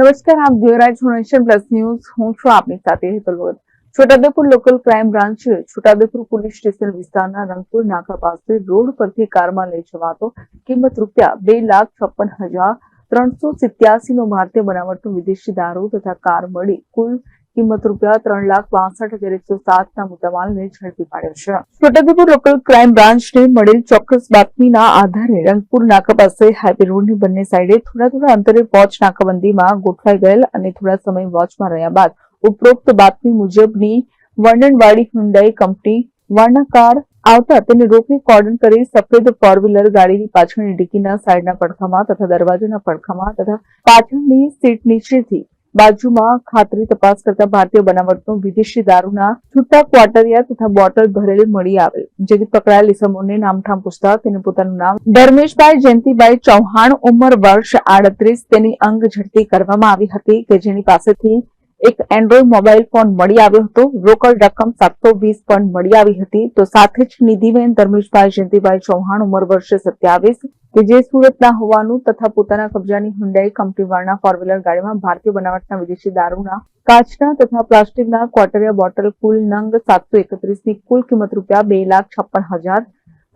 નમસ્કાર, આપ જોઈ રહ્યા છો નેશન પ્લસ ન્યૂઝ. હું છું આપની સાથે હેતલ ભગત. છોટાઉદેપુર લોકલ ક્રાઇમ બ્રાન્ચે, છોટાઉદેપુર પોલીસ સ્ટેશન વિસ્તારના રંગપુર નાકા પાસે રોડ પરથી કારમાં લઈ જવાતો કિંમત રૂપિયા બે લાખ છપ્પન હજાર ત્રણસો સિત્યાસી નો ભારતીય બનાવટનો વિદેશી દારૂ તથા કાર મળી કુલ કિંમત રૂપિયા ત્રણ લાખ બાસઠ હજાર એકસો સાતના મુદ્દામાલને ઝડપી પાડ્યો છે. છોટાઉદેપુર લોકલ ક્રાઇમ બ્રાન્ચને મળેલ ચોક્કસ બાતમીના આધારે રંગપુર નાકા પાસે હાઈવે રોડની બંને સાઈડે થોડા થોડા અંતરે વોચ નાકાબંધીમાં ગોઠવાઈ ગયેલ અને થોડા સમય વોચમાં રહ્યા બાદ ઉપરોક્ત બાતમી મુજબની વર્ણનવાળી હ્યુન્ડાઈ કંપની વર્ણા કાર આવતા તેને રોકી કોર્ડન કરી સફેદ ફોર વ્હીલર ગાડીની પાછળની ડીકીના સાઈડના પડખામાં તથા દરવાજાના પડખામાં તથા પાછળની સીટ નીચેથી બાજુમાં ખાતરી તપાસ કરતા ભારતીય બનાવટનો વિદેશી દારૂના છૂટા ક્વાર્ટરિયા તથા બોટલ ભરેલ મળી આવેલ. જેથી પકડાયેલ ઇસમોને નામઠામ પૂછતા તેને પોતાનું નામ ધર્મેશભાઈ જયંતિભાઈ ચૌહાણ ઉંમર વર્ષ આડત્રીસ. તેની અંગ ઝડપી કરવામાં આવી હતી કે જેની પાસેથી એક એન્ડ્રોઈડ મોબાઈલ ફોન મળી આવ્યો હતો. રોકડ રકમ સાતસો વીસ પણ મળી આવી હતી. તો સાથે જ નિધિબેન ધર્મેશભાઈ જયંતિભાઈ ચૌહાણ ઉંમર વર્ષે સત્યાવીસ. કે જે સુરતના હોવાનું તથા પોતાના કબજાની હુન્ડાઈ કંપનીવાળના ફોર વ્હીલર ગાડીમાં ભારતીય બનાવટના વિદેશી દારૂના, કાચના તથા પ્લાસ્ટિકના ક્વાર્ટરિયા બોટલ, કુલ નંગ સાતસો એકત્રીસની કુલ કિંમત રૂપિયા બે લાખ છપ્પન હજાર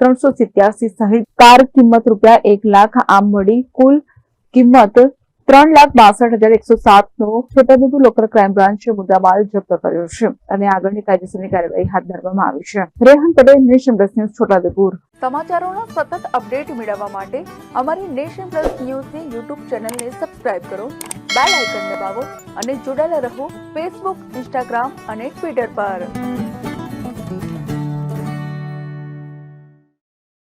ત્રણસો સિત્યાસી સહિત કાર કિંમત રૂપિયા એક લાખ આમ મળી કુલ કિંમત ત્રણ લાખ બાસઠ હજાર એકસો સાત નો છોટાઉદેપુર લોકલ ક્રાઇમ બ્રાન્ચે મુદ્દામાલ જપ્ત કર્યો છે અને આગળની કાયદેસરની કાર્યવાહી હાથ ધરવામાં આવી છે. Rehan Patel, nation plus news Chhota Udaipur. સમાચારોના સતત અપડેટ મેળવવા માટે અમારી નેશન પ્લસ ન્યૂઝની યુટ્યુબ ચેનલને સબસ્ક્રાઇબ કરો, બેલ આઇકન દબાવો અને જોડાયેલા રહો ફેસબુક, ઇન્સ્ટાગ્રામ અને ટ્વિટર પર.